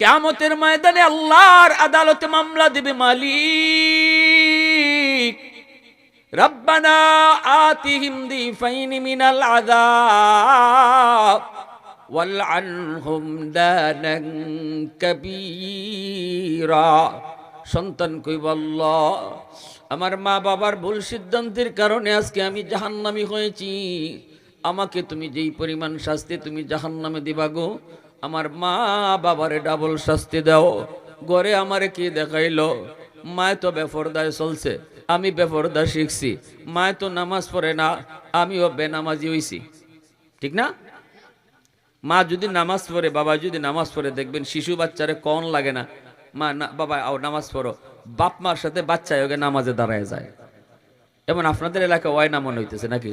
কেমতের ময়দানে আল্লাহর আদালতে মামলা দেবে মালিক। রব্বানা আতিহিম দিফাইনি মিনাল আযাব সন্তান কইব, আল্লাহ, আমার মা বাবার ভুল সিদ্ধান্তের কারণে আজকে আমি জাহান্নামী হয়েছি। আমাকে তুমি যেই পরিমাণ শাস্তি তুমি জাহান্নামে দিবা গো আমার মা বাবারে ডাবল শাস্তি দাও। গড়ে আমারে কি দেখাইলো? মায় তো বেফরদায় চলছে, আমি বেফরদা শিখছি। মায় তো নামাজ পড়ে না, আমিও বেনামাজি হইছি। ঠিক না? মা যদি নামাজ পড়ে, বাবা যদি নামাজ পড়ে, দেখবেন শিশু বাচ্চারে কন লাগে না। মা, না, বাবা, আও নামাজ পড়ো। বাপ মার সাথে বাচ্চা ওকে নামাজে দাঁড়ায় যায়। এমন আপনাদের এলাকায় ওয়াই না মনে হইতেছে নাকি?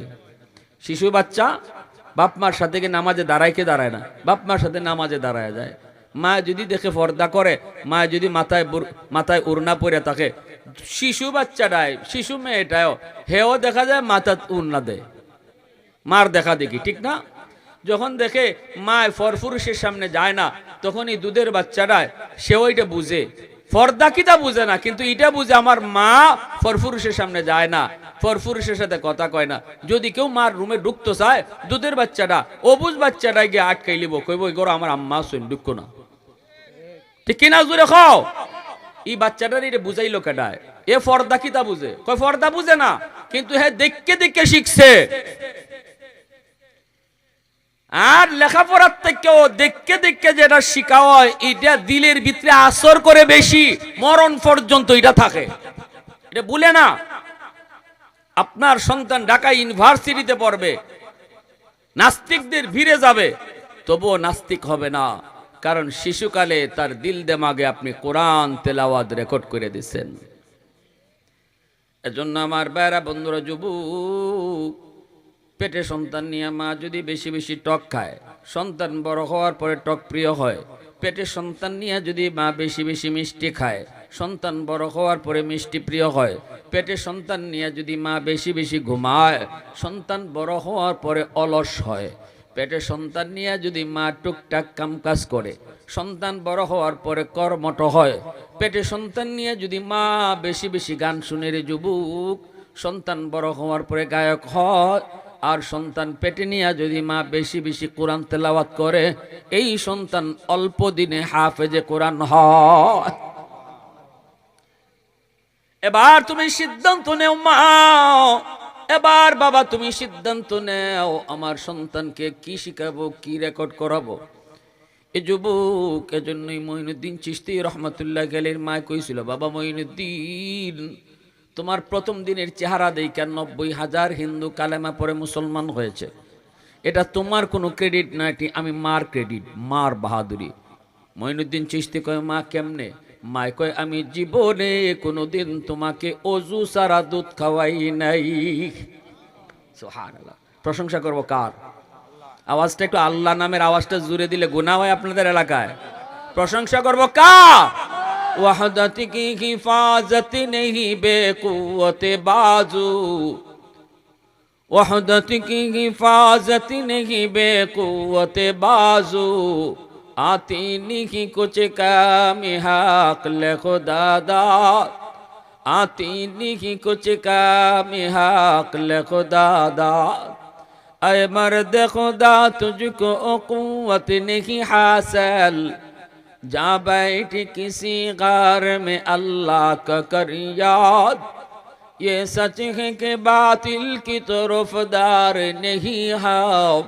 শিশু বাচ্চা বাপ মার সাথে কি নামাজে দাঁড়ায়, কে দাঁড়ায় না? বাপ মার সাথে নামাজে দাঁড়ায় যায়। মা যদি দেখে পর্দা করে, মা যদি মাথায় মাথায় উড়না পরে থাকে, শিশু বাচ্চাটায় শিশু মেয়েটাও হেও দেখা যায় মাথা উড়না দেয়। মার দেখা দেখি, ঠিক না? যখন দেখে মা ফরফুরুষের সামনে যায় না, তখনই দুধের বাচ্চাটায়, সেও এটা বুঝে। ফর্দা কিতা বুঝে না, কিন্তু এটা বুঝে আমার মা ফরফুরুষের সামনে যায় না। ফরফুরুষের সাথে কথা কয় না। যদি কেউ মার রুমে ঢুকতে চায়, দুধের বাচ্চাটা, অবুজ বাচ্চাটা গিয়ে আটকাই লিব কইব এগোর আমার আম্মা শুন ঢুকো না। ঠিক কিনা জুড়ে খাও? এই বাচ্চাটার এটা বুঝাইলো কেডায়? এ ফর্দা কিতা বুঝে? কয় ফর্দা বুঝে না, কিন্তু হ্যাঁ দেখকে দেখকে শিখছে। আর লেখাপড়ার থেকেও দেখকে দেখকে যেটা শিখা হয়, এটা দিলের ভিতরে আসর করে বেশি, মরণ পর্যন্ত এটা থাকে। এটা বলে না। আপনার সন্তান ঢাকা ইউনিভার্সিটিতে পড়বে, নাস্তিকদের ভিড়ে যাবে, তবুও নাস্তিক হবে না। কারণ শিশুকালে তার দিল দেমাগে আপনি কোরআন তেলাওয়াত রেকর্ড করে দিচ্ছেন এজন্য আমার বেড়া বন্ধুরা, যুবক পেটে সন্তান নিয়ে মা যদি বেশি বেশি টক খায়, সন্তান বড় হওয়ার পরে টক প্রিয় হয়। পেটে সন্তান নিয়ে যদি মা বেশি বেশি মিষ্টি খায়, সন্তান বড় হওয়ার পরে মিষ্টি প্রিয় হয়। পেটে সন্তান নিয়ে যদি মা বেশি বেশি ঘুমায়, সন্তান বড় হওয়ার পরে অলস হয়। পেটে সন্তান নিয়ে যদি মা টুকটাক কামকাজ করে, সন্তান বড় হওয়ার পরে কর্মট হয়। পেটে সন্তান নিয়ে যদি মা বেশি বেশি গান শুনে রে যুবক, সন্তান বড় হওয়ার পরে গায়ক হয়। আর সন্তান পেটে নিয়ে যদি মা বেশি বেশি কোরআন তেলাওয়াত করে, এই সন্তান অল্প দিনে হাফেজে কোরআন হয়। এবার তুমি সিদ্ধান্ত নেও, মা। এবার বাবা, তুমি সিদ্ধান্ত নেও, আমার সন্তানকে কি শিখাবো, কি রেকর্ড করাবো? এ যুবক, এজন্যই মঈনুদ্দিন চিস্তি রহমতুল্লাহ গেলের মা কইছিল, বাবা মঈনুদ্দিন তোমার প্রথম দিনের চেহারা দেখে নব্বই হাজার হিন্দু কালেমা পরে মুসলমান হয়েছে। এটা তোমার কোনো ক্রেডিট না, এটি আমি মার ক্রেডিট, মার বাহাদুরি। মঈনুদ্দিন চিস্তি কয়, মা, কেমনে? মায় কয়, আমি জীবনে কোনোদিন তোমাকে অজু সারা দুধ খাওয়াই নাই। প্রশংসা করব কার? আওয়াজটা একটু আল্লাহ নামের আওয়াজটা জুড়ে দিলে গুনাহ হয় আপনাদের এলাকায়। প্রশংসা করব কার? وحدت کی حفاظت نہیں بے قوت بازو وحدت کی حفاظت نہیں بے قوت بازو آتی نہیں کچھ کام حق لے خدا داد آتی نہیں کچھ کام حق لے خدا داد اے مرد خدا تجھ کو قوت نہیں حاصل जा बैठ किसी गार में अल्लाह का कर याद। ये सच है कि बातिल की तरफदार नहीं है।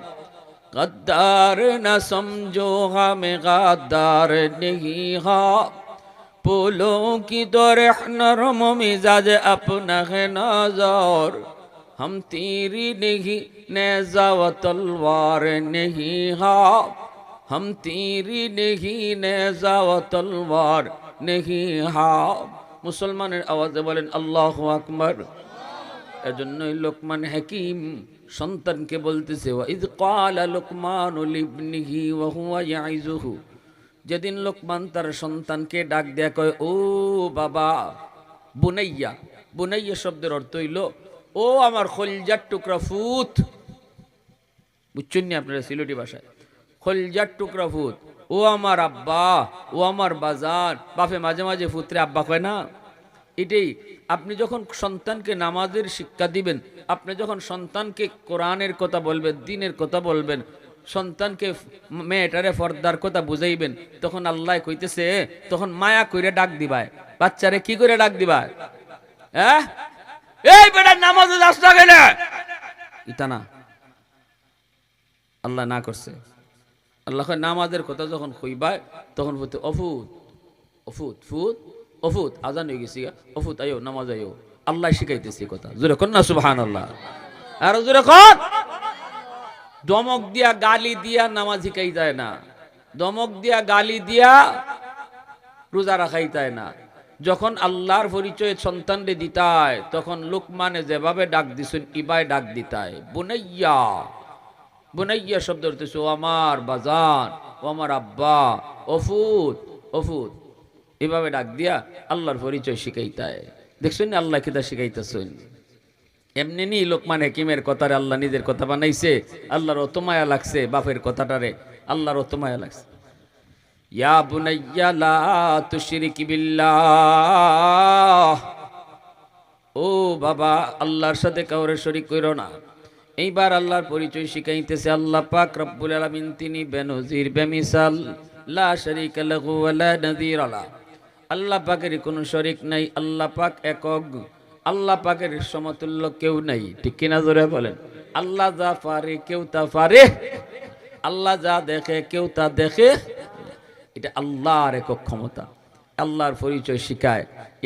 गद्दार न समझो हमें गद्दार नहीं है। फूलों की दौरह नरम मिजाज अपना है नज़र। हम तेरी नहीं, नेजा व तलवार नहीं है। हम तेरी नहीं नेजा व तलवार नहीं है মুসলমানের আওয়াজে বলেন আল্লাহ আকবর এজন্যই লোকমান হাকিম সন্তানকে বলতেছে ইদ কালা লোকমান লিবনিহি ওয়া হুয়া ইয়াইজুহু যেদিন লোকমান তার সন্তানকে ডাক দেয়া কয় ও বাবা বুনাইয়া বুনাইয়া শব্দের অর্থ হইল ও আমার খলজার টুকরা ফুত বুঝছেন নি আপনারা সিলেটি ভাষায় খলজার টুকরা ফুত ও আমার আব্বা, ও আমার বাজার। বাপে মাঝে মাঝে পুত্রে আব্বা কয় না, এটাই আপনি যখন সন্তানকে নামাজের শিক্ষা দিবেন, আপনি যখন সন্তানকে কোরআনের কথা বলবেন, দিনের কথা বলবেন, সন্তানকে মেয়েটারে ফর্দার কথা বুঝাইবেন, তখন আল্লাহ কইতেছে, তখন মায়া কইরে ডাক দিবায়। বাচ্চারে কি করে ডাক দিবায়? হ্যাঁ? এই না, আল্লাহ না করছে। আল্লাহ নামাজের কথা যখন কইবায় তখন বলতে, অফুত অফুত, ফুত, অফুত, আজান হয়ে গেছি অফুত, আয়ো, নামাজ আয়ো। আল্লাহ শিখাইতেছে কথা। জোরে কর না সুবহান আল্লাহ আর জোরে কর দমক দিয়া গালি দিয়া নামাজ শিখাই যায় না। দমক দিয়া গালি দিয়া রোজা রাখাই যায় না। যখন আল্লাহর পরিচয় সন্তানরে দিতায়, তখন লোকমানে যেভাবে ডাক দিছেন ইবাই ডাক দিতায়। বুনাইয়া বুনাইয়া শব্দ হইতেছে, ও আমার বাজান, ও আমার আব্বা অফুত অফুত এভাবে ডাক দিয়া আল্লাহর পরিচয় শিখাইতায়। দেখছেন না আল্লাহ কিতা শিখাইতেছেন? এমনি নি লোকমান হেকিমের কথারে আল্লাহ নিজের কথা বানাইছে, আল্লাহর অত মায়া লাগছে বাপের কথাটারে, আল্লাহর অত মায়া লাগছে। ইয়া বুনাইয়া লা তুশরিক বিল্লাহ, ও বাবা, আল্লাহর সাথে কাউরে শরিক কইরো না। এইবার আল্লাহর পরিচয় শিখাইতেছে, আল্লাহ পাক রব্বুল আলামিন তিনি বেনজির, বেমিসাল, লা শারীকা লাহু ওয়া লা নাযীর লা আল্লাহ পাকের কোনো শরিক নাই, আল্লাহ পাক একক। আল্লাহ পাকের সমতুল্য কেউ নাই, ঠিক কিনা জোরে বলেন? আল্লাহ যা পারে, কেউ তা পারে, আল্লাহ যা দেখে, কেউ তা দেখে। এটা আল্লাহর একক ক্ষমতা। আল্লাহর পরিচয় শিখায়।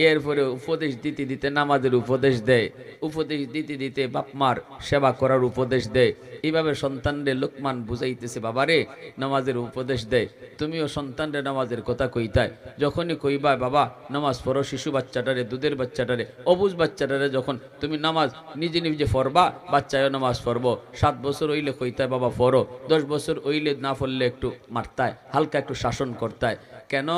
এরপরে উপদেশ দিতে দিতে নামাজের উপদেশ দেয়। উপদেশ দিতে দিতে বাপমার সেবা করার উপদেশ দেয়। এইভাবে সন্তানরে লোকমান বুঝাইতেছে, বাবারে, নামাজের উপদেশ দেয়। তুমিও সন্তানরে নামাজের কথা কইতায় যখনই কইবা, বাবা, নামাজ পড়ো, শিশু বাচ্চাটারে, দুধের বাচ্চাটারে, অবুজ বাচ্চাটারে যখন তুমি নামাজ নিজে নিজে পড়বা, বাচ্চায়ও নামাজ পড়ব। সাত বছর হইলে কইতায়, বাবা, পড়ো। দশ বছর হইলে না পড়লে একটু মারতায়, হালকা একটু শাসন করতায়। কেন?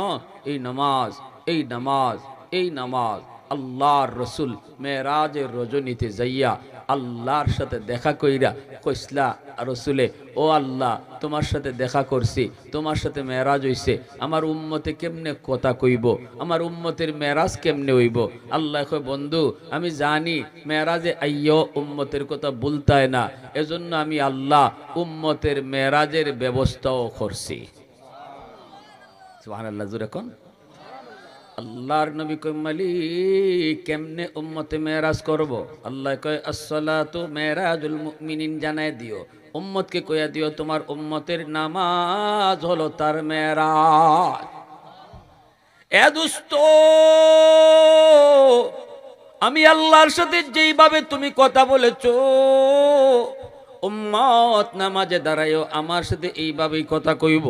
এই নামাজ এই নামাজ এই নামাজ। আল্লাহর রসুল মেয়েরাজের রজনীতে যাইয়া আল্লাহর সাথে দেখা কইরা কইসলা রসুলে, ও আল্লাহ, তোমার সাথে দেখা করছি, তোমার সাথে মেয়েরাজ হইছে, আমার উম্মতে কেমনে কথা কইব? আমার উম্মতের মেয়েরাজ কেমনে হইব? আল্লাহ কয়, বন্ধু, আমি জানি মেয়েরাজে আইয় উম্মতের কথা বলতায় না, এজন্য আমি আল্লাহ উম্মতের মেয়েরাজের ব্যবস্থাও করছি। জুড়ে কোন? আল্লাহর নবী কই কেমনে উম্মতে করব? আল্লাহ কয় জানায় দিও। উম্মতকে দিও, তোমার উম্মতের নামাজ হলো তার মেরাজ এ দুস্ত, আমি আল্লাহর সাথে যেইভাবে তুমি কথা বলেছ, উম্মত নামাজে দাঁড়াইও, আমার সাথে এইভাবেই কথা কইব।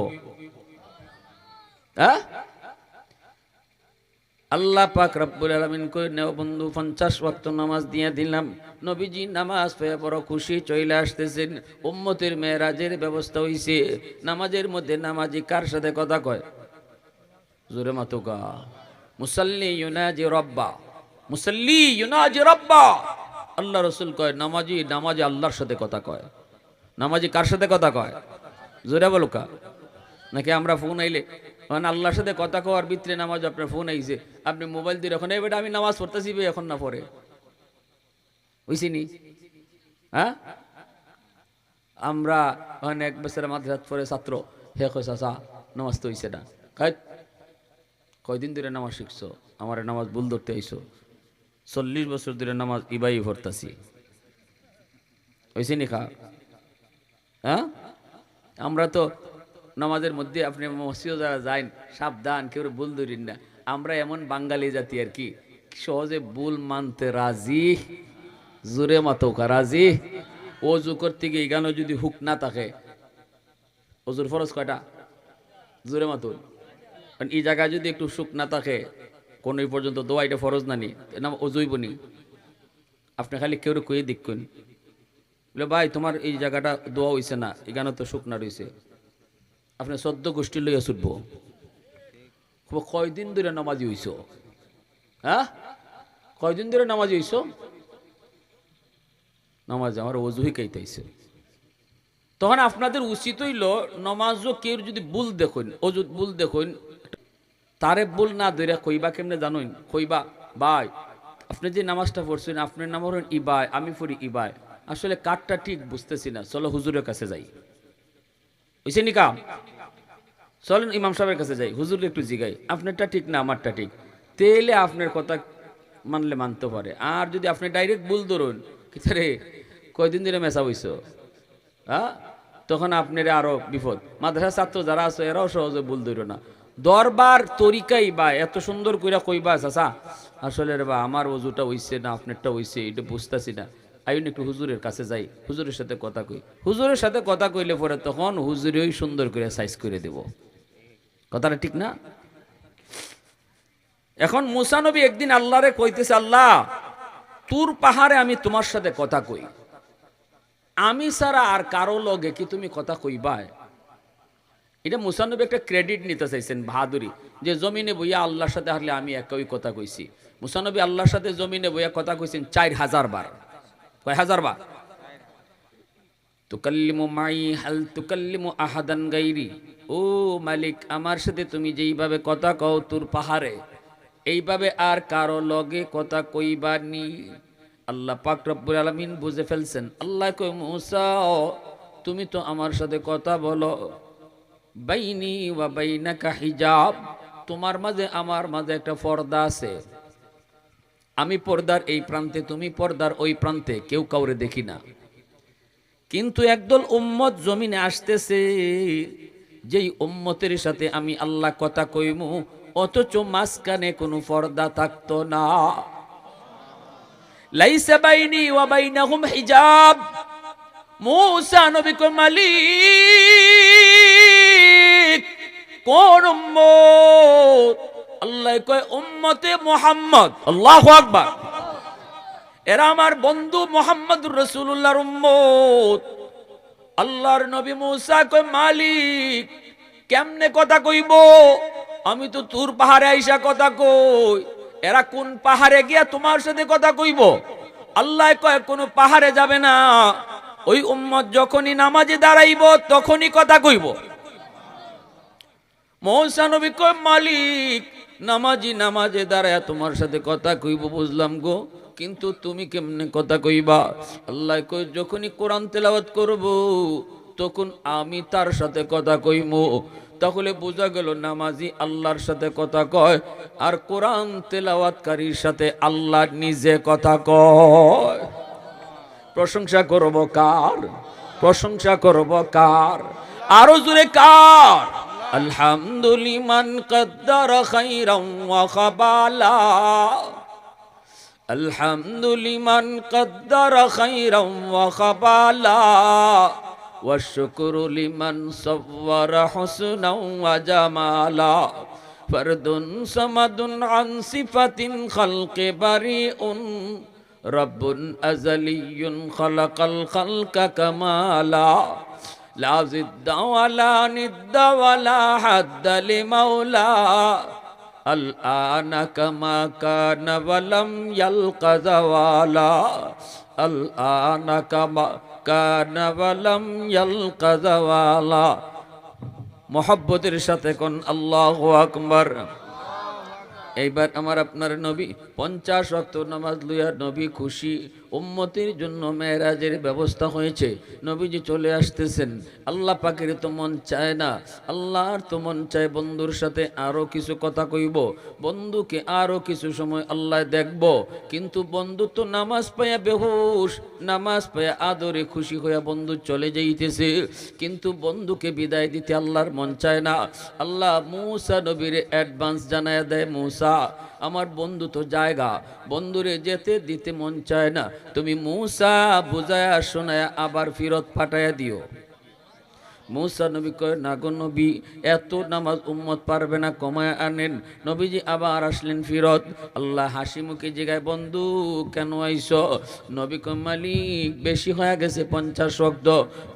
হ্যাঁ? আল্লাহ পাক রব্বুল আলামিন কই, নেও বন্ধু, পঞ্চাশ ওয়াক্ত নামাজ দিয়ে দিলাম। নবীজি নামাজ পেয়ে বড় খুশি চলে আসতেছেন। উম্মতের মেয়েরাজের ব্যবস্থা হইছে। নামাজের মধ্যে নামাজি কার সাথে কথা কয়? জোরে মাতুকা মুসাল্লি ইউনাজি রব্বা। মুসাল্লি ইউনাজি রব্বা। আল্লাহ রসুল কয়, নামাজি নামাজি আল্লাহর সাথে কথা কয়। নামাজি কার সাথে কথা কয়? জোরে বলো কা। নাকি আমরা ফোন আইলে? মানে আল্লাহর সাথে কথা কওয়ার ভিতরে নামাজ আপনার ফোন আইছে। আপনি মোবাইল দিয়ে এখন এই বেটা, আমি নামাজ পড়তেছি এখন না পড়ে। বুঝছিনি হ্যাঁ? আমরা এক বছরের মাদ্রাসাত পড়ে ছাত্র। হে কয়, চাচা, নামাজ তো হইছে না। কয়দিন ধরে নামাজ শিখছো? আমার নামাজ ভুল ধরতে আইসো চল্লিশ বছর ধরে নামাজ ইবাই ভরতাছি হয়েছে নি খা? হ্যাঁ? আমরা তো নামাজের মধ্যে আপনি মসজিদে যারা যান সাবধান, কেউ ভুল ধরিন না। আমরা এমন বাঙালি জাতি আর কি, সহজে ভুল মানতে রাজি? জোরে মাতৌকা রাজি? অজু করতে গিয়ে গানও যদি হুক না থাকে অজুর ফরজ কয়টা? জোরে মাতুল কারণ এই জায়গায় যদি একটু সুখ না থাকে, কোন পর্যন্ত দোয়া এটা ফরজ না নি নাম অজুইব বনি। আপনি খালি কেউ কয়ে দেখুন বলে, ভাই, তোমার এই জায়গাটা দোয়া হইছে না এখানে তো না রয়েছে আপনি সদ্য গোষ্ঠী লইয়া ছুটবো। কয়দিন ধরে নামাজি হইছ? হ্যাঁ? কয়দিন ধরে নামাজি হইছ? নামাজ আমার অজুহি কাইতাইছে তখন আপনাদের উচিত হইল নমাজও কেউ যদি ভুল দেখুন যদি ভুল দেখুন, তারে ভুল না ধরে কইবা কেমনে জানুন? কইবা বাই আপনি যে নামাজটা পড়ছেন, আপনার নাম হলেন ইবায়, আমি পড়ি ইবায়। আসলে কাঠটা ঠিক বুঝতেছি না, চলো হুজুরের কাছে যাই। বুঝছে নি কাম চলেন ইমাম সাহেবের কাছে যাই হুজুর একটু জিগাই। আপনারটা ঠিক না, আমারটা ঠিক। তেলে আপনার কথা মানলে মানতে পারে। আর যদি আপনি ডাইরেক্ট ভুল ধরুন কিতারে কয়দিন ধরে মেশা হইছ হ্যাঁ তখন আপনার আরও বিপদ। মাদ্রাসা ছাত্র যারা আছে, এরাও সহজে ভুল ধরো না। দরবার তরিকাই বা এত সুন্দর কইরা কইবা, চাচা আসলে রে বা আমার ওজুটা হইছে না, আপনারটা হইছে, এটা বুঝতেছি না। আইন একটু হুজুরের কাছে যাই, হুজুরের সাথে কথা কই। হুজুরের সাথে কথা কইলে পরে তখন হুজুরেই সুন্দর করে সাইজ করে দেব। কথাটা ঠিক না? এখন মুসানবী একদিন আল্লাহরে কইতেছে, আল্লাহ, তুর পাহাড়ে আমি তোমার সাথে কথা কই। আমি ছাড়া আর কারও লগে কি তুমি কথা কইবাই? এটা মুসানবী একটা ক্রেডিট নিতে চাইছেন বাহাদুরি, যে জমিনে বইয়া আল্লাহর সাথে হারলে আমি একই কথা কইছি। মুসানবী আল্লাহর সাথে জমিনে বইয়া কথা কইছেন চার হাজার বার। কয় হাজার বার? তুকাল্লিমু মাই হাল তুকাল্লিমু আহাদান গাইরি। ও মালিক, আমার সাথে তুমি যেইভাবে কথা কও তোর পাহাড়ে, এইভাবে আর কারও লগে কথা কইবার নি। আল্লাহ পাক রব্বুল আলামিন বুঝে ফেলছেন। আল্লাহ কই মুসা, তুমি তো আমার সাথে কথা বলো। বাইনি ওয়া বাইনাকা হিজাব, তোমার মাঝে আমার মাঝে একটা পর্দা আছে। আমি পর্দার এই প্রান্তে, তুমি পর্দার ওই প্রান্তে, কেউ কাউরে দেখি না। কিন্তু একদল উম্মত জমিনে আসতেছে, যেই উম্মতের সাথে আমি আল্লাহ কথা কইমু, অথচ মাঝখানে কোনো পর্দা থাকতো না। বাইনি মালিক। কোন আল্লাহ কয়, উম্মতে মুহাম্মদ। আল্লাহু আকবার। এরা আমার বন্ধু মোহাম্মদুর রসুল্লাহর উম্মত। আল্লাহর নবী মুসা কয়, মালিক, কেমনে কথা কইব? আমি তো তুর পাহাড়ে আইসা কথা কই। এরা কোন পাহাড়ে গিয়া তোমার সাথে কথা কইব? আল্লাহ কয়, কোন পাহাড়ে যাবে না। ওই উম্মত যখনই নামাজে দাঁড়াইব, তখনই কথা কইব। মৌসা নবী কয়, মালিক, নামাজি নামাজে দাঁড়ায় তোমার সাথে কথা কইব, বুঝলাম গো। কিন্তু তুমি কেমনে কথা কইবা? আল্লাহ কই যখনই কোরআন তেলাওয়াত করব, তখন আমি তার সাথে কথা কইব। তাহলে বোঝা গেল নামাজি আল্লাহর সাথে কথা কয়, আর কোরআন তেলাওয়াতকারীর সাথে আল্লাহ নিজে কথা কয়। প্রশংসা করব কার? প্রশংসা করব কার? আরও জোরে কার? الحمد لمن قدر خيرا وخبالا. الحمد لمن قدر خيرا وخبالا. والشكر لمن صور حسنا وجمالا. فرد صمد عن صفة خلق بريء. رب أزلي خلق الخلق كمالا. لا ضد ولا ند ولا حد لمولا الآن كما كان ولم يلق زوالا الآن كما كان ولم يلق زوالا মোহাব্বতের সাথে কোন আল্লাহ আকবার এইবার আমার আপনার নবী পঞ্চাশ অক্ত নামাজ লইয়া নবী খুশি উম্মতির জন্য মেয়েরাজের ব্যবস্থা হয়েছে। নবীজি চলে আসতেছেন। আল্লাহ পাকের তো মন চায় না। আল্লাহর তো মন চায় বন্ধুর সাথে আরও কিছু কথা কইব। বন্ধুকে আরও কিছু সময় আল্লাহ দেখব। কিন্তু বন্ধু তো নামাজ পাইয়া বেহুশ। নামাজ পাইয়া আদরে খুশি হইয়া বন্ধু চলে যাইতেছে। কিন্তু বন্ধুকে বিদায় দিতে আল্লাহর মন চায় না। আল্লাহ মূসা নবীর অ্যাডভান্স জানায় দেয়, মূসা, আমার বন্ধু তো জায়গা। বন্ধুরে যেতে দিতে মন চায় না। তুমি মূসা বুঝায়া শোনায়া আবার ফিরত পাঠাইয়া দিও। মুসা নবী কয়, না গো নবী, এত নামাজ উম্মত পারবে না, কমায় আনেন। নবীজি আবার আসলেন ফিরত। আল্লাহ হাসি মুখে জিগায়, বন্ধু, কেন আইস নবী কয়, মালিক, বেশি হয়ে গেছে পঞ্চাশ শব্দ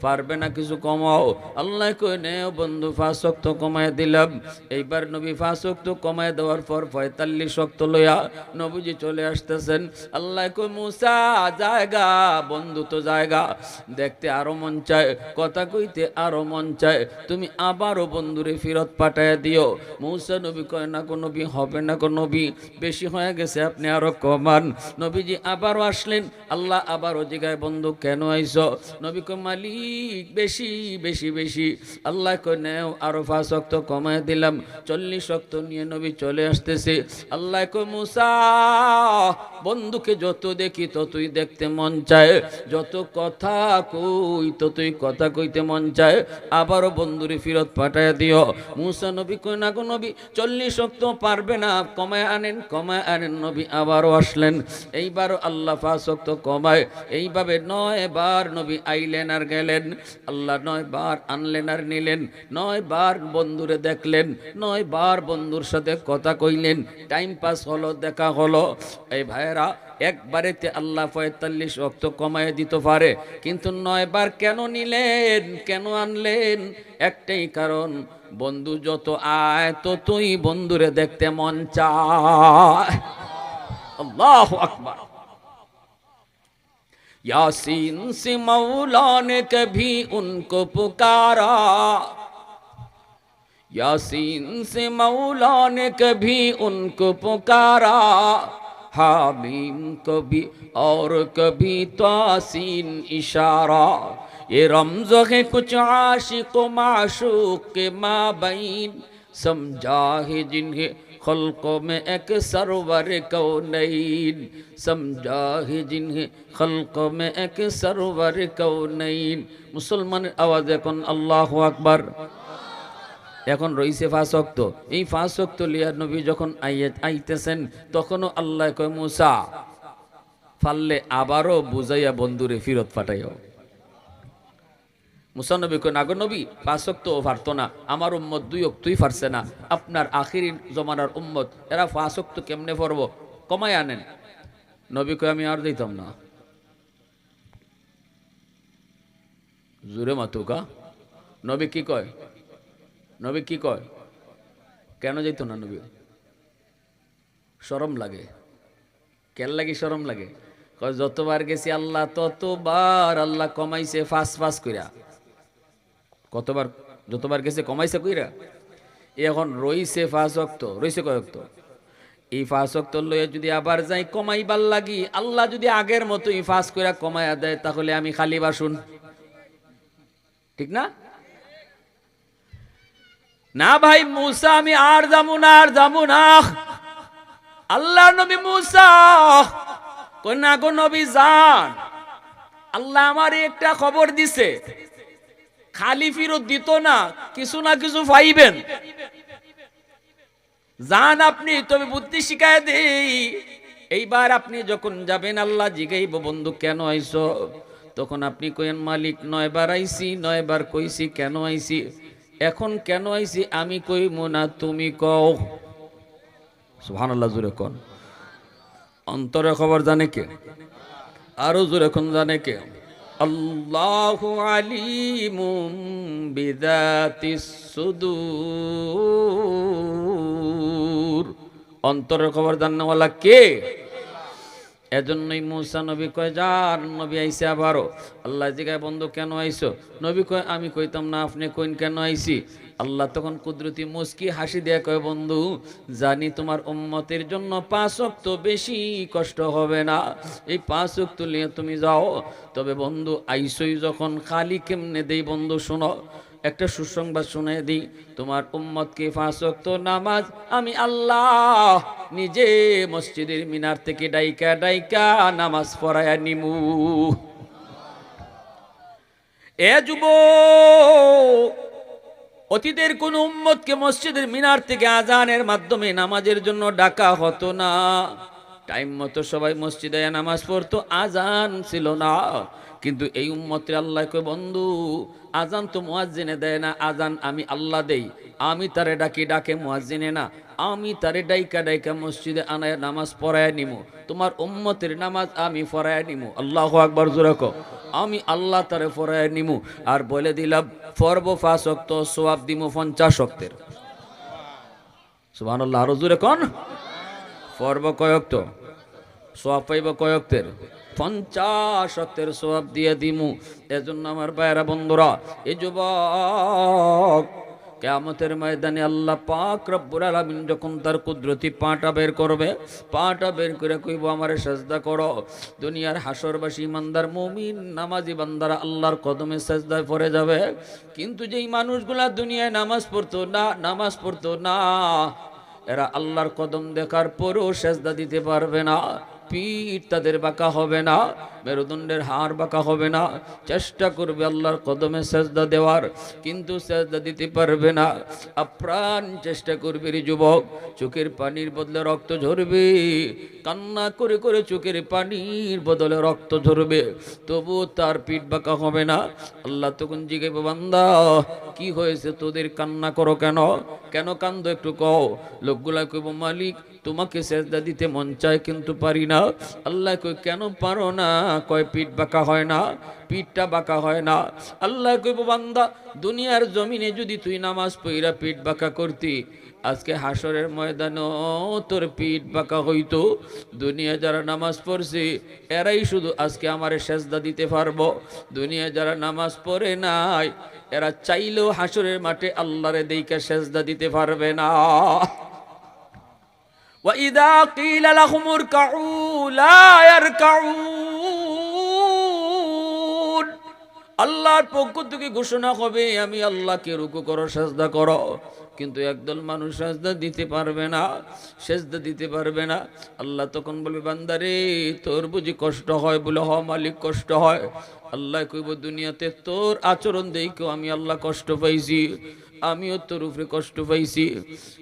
পারবে না কিছু কমাও। আল্লাহ কয় নে বন্ধু ফাঁস শক্ত কমায় দিলাম। এইবার নবী ফাঁস শক্ত কমায় দেওয়ার পর পঁয়তাল্লিশ শক্ত লইয়া নবীজি চলে আসতেছেন। আল্লাহ কয়, মুসা, জায়গা, বন্ধু তো জায়গা, দেখতে আরও মন চায়। কথা কইতে আরও মন চায়, তুমি আবারও বন্ধুরে ফিরত পাঠায় দিও। মৌসা নবী কয়, না কো নবী, হবে না কো নবী, বেশি হয়ে গেছে, আপনি আরও কমান। নবীজি আবারও আসলেন, আল্লাহ আবারও জিগায়, বন্ধু, কেন আইস নবী কয়, মালিক, বেশি বেশি বেশি। আল্লাহ কয়, নেও, আরও পাঁচ শক্ত কমায় দিলাম। চল্লিশ শক্ত নিয়ে নবী চলে আসতেছে। আল্লাহ কয়, মুসা বন্ধুকে যত দেখি ততই দেখতে মন চায়। যত কথা কই ততই কথা কইতে মন চায়। আবারও বন্ধুরে ফিরত পাঠায় দিও। মুসা নবী কই না গো নবী, চল্লিশ শক্ত পারবে না। কমায় আনেন কমায় আনেন। নবী আবারও আসলেন। এইবারও আল্লাহ শক্ত কমায়। এইভাবে নয় বার নবী আইলেন আর গেলেন। আল্লাহ নয় বার আনলেন আর নিলেন। নয় বার বন্ধুরে দেখলেন। নয় বার বন্ধুর সাথে কথা কইলেন। টাইম পাস হলো, দেখা হলো। এই ভাইয়েরা একবারেতে আল্লাহ পঁয়তাল্লিশ অক্ত কমায় দিতে পারে কিন্তু নয়বার কেন নিলেন কেন আনলেন একটাই কারণ বন্ধু যত আয় ততই বন্ধুরে দেখতে মন চায় আল্লাহ আকবার यासीन से मौला ने कभी उनको पुकारा यासीन से मौला ने कभी उनको पुकारा حامیم کبھی اور کبھی توسین اشارہ۔ یہ رمز ہے کچھ عاشق و معشوق کے مابین۔ سمجھا ہے جنہیں خلقوں میں ایک سرور کونین سمجھا ہے جنہیں خلقوں میں ایک سرور کونین مسلمان آواز کن، اللہ اکبر۔ এখন রইছে ফাঁসক্ত। এই ফাঁসক্ত লিয়ার নবী যখন আইতেছেন, তখনও আল্লাহ কয়, মুসা, ফাললে আবারও বুঝাইয়া বন্ধুরে ফিরত পাঠাইও। মুসানবী কয় নাগর নবী ফাঁসক্ত ও পারতো না। আমার উম্মত দুই অক্তই পারছে না। আপনার আখিরি জমানার উম্মত, এরা ফাঁসক্ত কেমনে পড়ব কমায় আনেন। নবী কয়, আমি আর দিতাম না। জুরে মাতুকা নবী কি কয় নবী কি কয়? কেন যাইতো না নবী? সরম লাগে। কেন লাগে সরম লাগে? কয়, যতবার গেছি আল্লাহ, ততবার আল্লাহ কমাইছে ফাঁস ফাঁস কইরা। কতবার, যতবার গেছে কমাইছে কইরা। এখন রইছে ফাঁস অক্ত, রইছে কয় অক্ত? এই ফাঁস অক্ত লইয়া যদি আবার যাই কমাইবার লাগি, আল্লাহ যদি আগের মতো এই ফাঁস কইরা কমাইয়া দেয়, তাহলে আমি খালি বাসুন। ঠিক না? না ভাই, মুসা, আমি আর যাব না, আর যাব না। আল্লাহ নবী মুসা না গো নবী যান আল্লাহ আমার একটা খবর দিছে। খালি ফিরত দিত না, কিছু না কিছু পাইবেন। যান আপনি, তবে বুদ্ধি শিখায় দেই। এইবার আপনি যখন যাবেন, আল্লাহ জিগাইব বন্ধু কেন আইছো? তখন আপনি কইেন মালিক, নয়বার আইছি, নয়বার কইছি, কেন আইছি? এখন কেন আইছি? আমি কইব না, তুমি কও। সুবহানাল্লাহ জুড়ে কন। অন্তরে খবর জানে কে? আরও জোরে কোন, জানে কে? আল্লাহু আলিমুম বিদাতিস সুদূর। অন্তরের খবর জাননেওয়ালা কে? এজন্যই মুসা নবী কয়, যার নবী আইসে আবারও আল্লাহ জিগায়, বন্ধু, কেন আইসো নবী কয়, আমি কইতাম না, আপনি কইন কেন আইসি আল্লাহ তখন কুদরতি মুস্কি হাসি দিয়ে কয়, বন্ধু, জানি তোমার উম্মতের জন্য পাঁচ অক্ত বেশি কষ্ট হবে না। এই পাঁচ অক্ত নিয়ে তুমি যাও। তবে বন্ধু, আইসই যখন খালি কেমনে দেই, বন্ধু, শোনো। একটা সুসংবাদ শুনে দিই। তোমার উম্মতকে ওয়াক্ত নামাজ আমি আল্লাহ নিজে মসজিদের মিনার থেকে ডাইকা ডাইকা নামাজ পড়ায়া নিমু। এ যুব অতীতের কোন উম্মতকে মসজিদের মিনার থেকে আজানের মাধ্যমে নামাজের জন্য ডাকা হতো না। টাইম মতো সবাই মসজিদে নামাজ পড়তো, আজান ছিল না। কিন্তু এই উম্মতের আল্লাহ কয়, বন্ধু আজান তো মুয়াজ্জিনে দেয় না আজান আমি আল্লাহ দেই। আমি তারে ডাকি, ডাকে মুয়াজ্জিনে না। আমি তারে ডাইকা ডাইকা মসজিদে আনায় নামাজ পড়ায় নিমু। তোমার উম্মতের নামাজ আমি পড়ায় নিমু। আল্লাহ আকবর জোরাক আমি আল্লাহ তারে পড়ায় নিমু। আর বলে দিলাম ফরব ফাঁসক্ত সোয়াব দিমু পঞ্চাশ অক্তের সুবাহ আরও জোরে কন। পর্ব কয়ক্ত সোয়াব পাইব কয়ক্তের পঞ্চাশ অক্তের সোয়াব দিয়ে দিমু। এজন্য আমার বাইরা বন্ধুরা এই যুবক, কেয়ামতের ময়দানে আল্লাহ পাক রব্বুর আলামিন যখন তার কুদরতি পাটা বের করবে, পাটা বের করে কইব, আমারে সাজদা করো। দুনিয়ার হাসরবাসী ইমানদার, মমিন, নামাজি বান্দারা আল্লাহর কদমে সাজদায় পড়ে যাবে। কিন্তু যেই মানুষগুলা দুনিয়ায় নামাজ পড়তো, না, নামাজ পড়তো না। এরা আল্লাহর কদম দেখার পরও সেজদা দিতে পারবে না। পিঠ তাদের বাঁকা হবে না। মেরুদণ্ডের হাড় বাঁকা হবে না। চেষ্টা করবে আল্লাহর কদমে সেজদা দেওয়ার, কিন্তু সেজদা দিতে পারবে না। আপ্রাণ চেষ্টা করবে রে যুবক, চোখের পানির বদলে রক্ত ঝরবে। কান্না করে করে চোখের পানির বদলে রক্ত ঝরবে। তবু তার পিঠ বাঁকা হবে না। আল্লাহ তখন জিগে বান্দা, কি হয়েছে তোদের কান্না করো কেন? কেন কান্দ একটু কও। লোকগুলা কইব, মালিক, তোমাকে সেজদা দিতে মন চায় কিন্তু পারি না। আল্লাহ কই কেন পারো না? কয় পিঠ বাঁকা হয় না, পিঠটা বাঁকা হয় না। আল্লাহ কইব, বান্দা, দুনিয়ার জমিনে যদি তুই নামাজ পইরা পিঠ বাঁকা করতি, আজকে হাসরের ময়দানও তোর পিঠ বাঁকা হইতো। দুনিয়া যারা নামাজ পড়ছে, এরাই শুধু আজকে আমারে সেজদা দিতে পারব। দুনিয়া যারা নামাজ পড়ে নাই, এরা চাইলেও হাসরের মাঠে আল্লাহরে দেইকা সেজদা দিতে পারবে না। وإذا قيل لهم اركعوا لا يركعون আল্লাহর পক্ষ থেকে ঘোষণা হবে আমি আল্লাহকে রুকু করো সাজদা করো কিন্তু একদল মানুষ সাজদা দিতে পারবে না সেজদা দিতে পারবে না আল্লাহ তখন বলবে বান্দারে তোর বুঝি কষ্ট হয় বলে হ মালিক কষ্ট হয় আল্লাহ কইব দুনিয়াতে তোর আচরণ দেখেও আমি আল্লাহ কষ্ট পাইছি আমিও তোর উপরে কষ্ট পাইছি।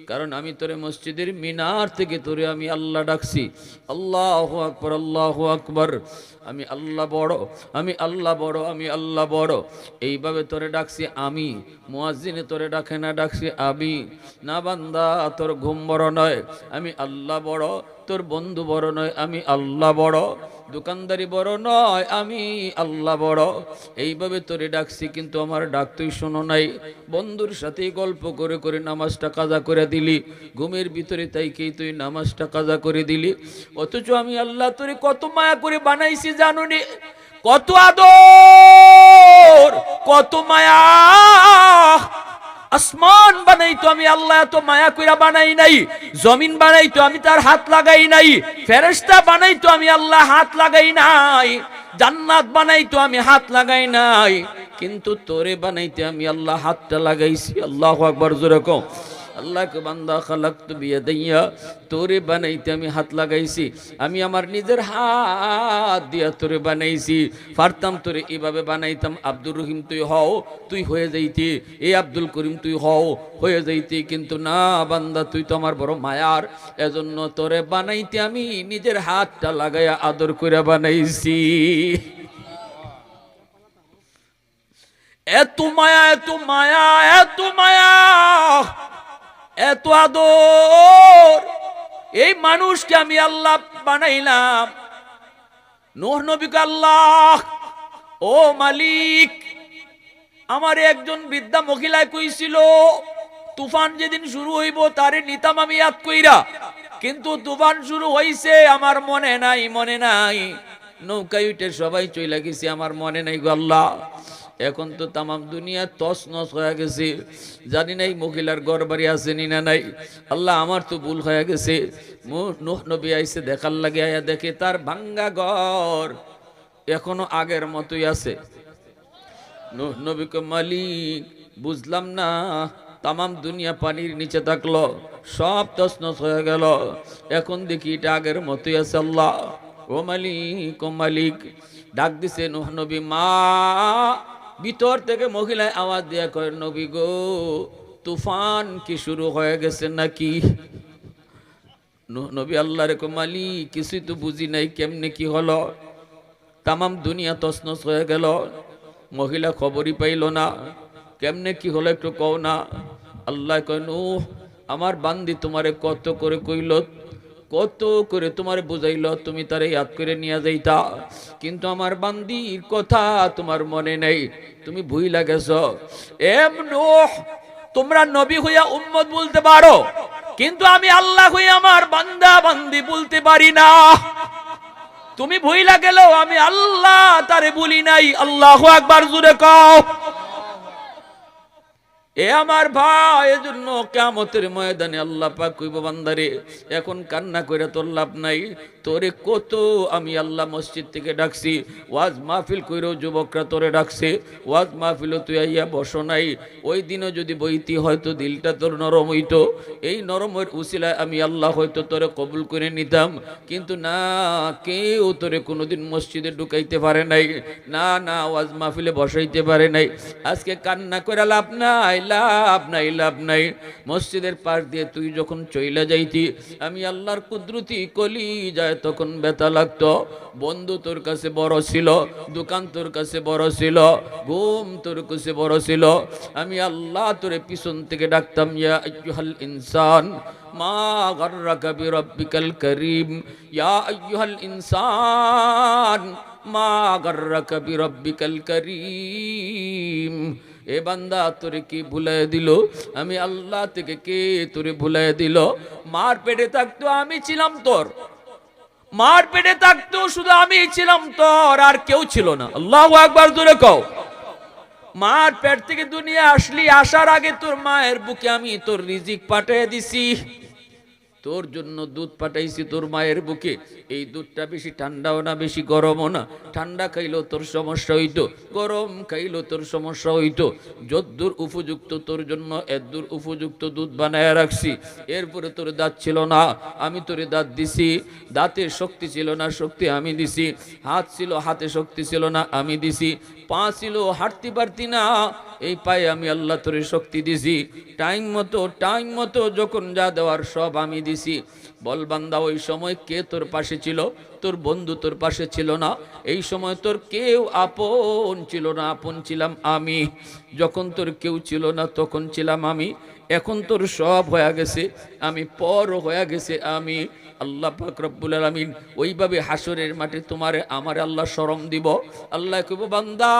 কারণ আমি তোরে মসজিদের মিনার থেকে তোরে আমি আল্লাহ ডাকছি। আল্লাহ আকবর আল্লাহ আকবর। আমি আল্লাহ বড়, আমি আল্লাহ বড়, আমি আল্লাহ বড়। এইভাবে তোরে ডাকছি আমি। মুয়াজ্জিনে তোরে ডাকে না, ডাকছি আমি। না বান্দা, তোর ঘুম বড় নয়, আমি আল্লাহ বড়। তোর বন্ধু বড় নয়, আমি আল্লাহ বড়। দোকানদারি বড় নয়, আমি আল্লাহ বড়। এইভাবে তোরে ডাকছি, কিন্তু আমার ডাক তুই শোনো নাই। বন্ধুর সাথে গল্প করে করে নামাজটা কাজা করে দিলি। ঘুমের ভিতরে তাইকেই তুই নামাজটা কাজা করে দিলি। অথচ আমি আল্লাহ তোরে কত মায়া করে বানাইছি জানো নি কত আদর, কত মায়া। আসমান বানাই তো আমি, আল্লাহ এত মায়া কইরা বানাই নাই। জমিন বানাই তো আমি, তার হাত লাগাই নাই। ফেরেশতা বানাইতো আমি, আল্লাহ হাত লাগাই নাই। জান্নাত বানাই তো আমি, হাত লাগাই নাই। কিন্তু তোরে বানাইতে আমি, আল্লাহ হাতটা লাগাইছি। আল্লাহ আকবার, জোরে কও। আল্লাহকে বান্দা খালাক্তু বিয়াদাইয়া, তোরে বানাইতে আমি হাত লাগাইছি। আমি আমার নিজের হাত দিয়া তোরে বানাইছি। পারতাম তোরে এভাবে বানাইতাম, আব্দুর রহিম, তুই হও, তুই হয়ে যাইতি। এ আব্দুল করিম, তুই হও, হয়ে যাইতি। কিন্তু না, বান্দা, তুই তো আমার বড় মায়ার। এজন্য তোরে বানাইতে আমি নিজের হাতটা লাগাইয়া আদর করে বানাইছি। এত মায়া এত মায়া এত মায়া। এত আদর। এই মানুষকে আমি আল্লাহ বানাইলাম। নোহ নবীকে আল্লাহ। ও মালিক, আমার একজন বৃদ্ধা মহিলায় কইছিল, তুফান যেদিন শুরু হইব তারে নিতাম আমি ইয়াদ কইরা। কিন্তু তুফান শুরু হইছে, আমার মনে নাই মনে নাই। নৌকায় উঠে সবাই চইলা গেছি, আমার মনে নাই গো আল্লাহ। এখন তো তামাম দুনিয়া তস নস হয়ে গেছে। জানি নাই মহিলার ঘর বাড়ি আছে নি না নাই। আল্লাহ আমার তো ভুল হয়ে গেছে। নোহ নবী আইসে দেখার লাগে আয়া দেখে তার ভাঙ্গা ঘর এখনও আগের মতোই আছে। নোহ নবীকে মালিক, বুঝলাম না। তামাম দুনিয়া পানির নিচে থাকল, সব তসনস হয়ে গেল। এখন দেখি এটা আগের মতোই আছে আল্লাহ। ও মালিক ও মালিক, ডাক দিছে নোহ নবী, মা ভিতর থেকে মহিলায় আওয়াজ দিয়া কয়, নবী গো, তুফান কি শুরু হয়ে গেছে নাকি? নবী আল্লাহ রেখো মালি কিছুই তো বুঝি নাই, কেমনে কি হলো? তামাম দুনিয়া তসনস হয়ে গেল। মহিলা খবরই পাইল না। কেমনে কি হলো একটু কও না? আল্লাহ কয়, নূহ, আমার বান্দি তোমারে কত করে কইল কত করে তোমার বুঝাইল, তুমি তারে ইয়াদ করে নিয়ে যাইতা। কিন্তু আমার বান্দির কথা তোমার মনে নেই, তুমি ভুইলা গেছ। এম নূহ, তোমরা নবী হইয়া উম্মত বলতে পারো, কিন্তু আমি আল্লাহ হইয়া আমার বান্দা বান্দি বলতে পারি না। তুমি ভুইলা গেল আমি আল্লাহ তারে বলি নাই, আল্লাহ একবার জুড়ে কও। এ আমার ভাই, এজন্য কেমতের ময়দানে আল্লাহ পাক কইব, বান্দারে, এখন কান্না করে তোর লাভ নাই। তোরে কত আমি আল্লাহ মসজিদ থেকে ডাকছি, ওয়াজ মাহফিল কইরেও যুবকরা তোরে ডাকছে, ওয়াজ মাহফিলও তুই আইয়া বসো নাই। ওই দিনও যদি বইতি হয়তো দিলটা তোর নরম হইতো। এই নরমের উসিলায় আমি আল্লাহ হয়তো তোরে কবুল করে নিতাম। কিন্তু না, কেউ তোরে কোনোদিন মসজিদে ঢুকাইতে পারে নাই, না না, ওয়াজ মাহফিলে বসাইতে পারে নাই। আজকে কান্না করে লাভ নাই লাভ নাই লাভ নাই। মসজিদের পাশ দিয়ে তুই যখন চইলা যাইতি, আমি আল্লাহর কুদরতি কলি যায় তখন ব্যথা লাগতো। বন্ধু তোর কাছে বড় ছিল, দোকান তোর কাছে বড় ছিল, ঘুম তোর কাছে বড় ছিল। আমি আল্লাহ তোরে পিছন থেকে ডাকতাম, ইয়া ইনসান করিম, ইয়া ইনসান এ বান্দা তোরে কি আমি আল্লাহ থেকে কে তোরে ভুলাই দিল? মার পেটে থাকতো, আমি ছিলাম তোর। মার পেটে থাকতেও শুধু আমি ছিলাম তোর, আর কেউ ছিল না। আল্লাহ একবার দূরে কও। মার পেট থেকে দুনিয়া আসলি, আসার আগে তোর মায়ের বুকে আমি তোর রিজিক পাঠিয়ে দিছি। তোর জন্য দুধ পাঠাইছি তোর মায়ের বুকে। এই দুধটা বেশি ঠান্ডাও না, বেশি গরমও না। ঠান্ডা খাইলেও তোর সমস্যা হইতো, গরম খাইলেও তোর সমস্যা হইতো। যদ্দূর উপযুক্ত তোর জন্য, এদ্দূর উপযুক্ত দুধ বানায় রাখছি। এরপরে তোর দাঁত ছিল না, আমি তোরে দাঁত দিছি। দাঁতের শক্তি ছিল না, শক্তি আমি দিছি। হাত ছিল, হাতে শক্তি ছিল না, আমি দিছি। পা ছিল, হাঁটতে পারতি না। এই পায়ে আমি আল্লাহ তোরে শক্তি দিছি। টাইম মতো টাইম মতো যখন যা দেওয়ার সব আমি দিছি। বল বান্দা, ওই সময় কে তোর পাশে ছিল? তোর বন্ধু তোর পাশে ছিল না। এই সময় তোর কেউ আপন ছিল না, আপন ছিলাম আমি। যখন তোর কেউ ছিল না, তখন ছিলাম আমি। এখন তোর সব হয়ে গেছে, আমি পর হয়ে গেছে, আমি আল্লাহ রব্বুল আলামিন ওইভাবে হাসরের মাঠে তোমার, আমার আল্লাহ শরম দিব। আল্লাহ কইব, বান্দা,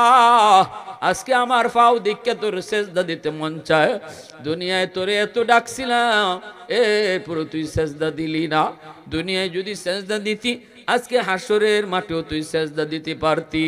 আজকে আমার ফাও দিককে তোর সেজদা দিতে মন চায়। দুনিয়ায় তোরে এত ডাকছিলাম এরপরে তুই সেজদা দিলি না। দুনিয়ায় যদি সেজদা দিতি, আজকে হাসরের মাঠেও তুই সেজদা দিতে পারতি।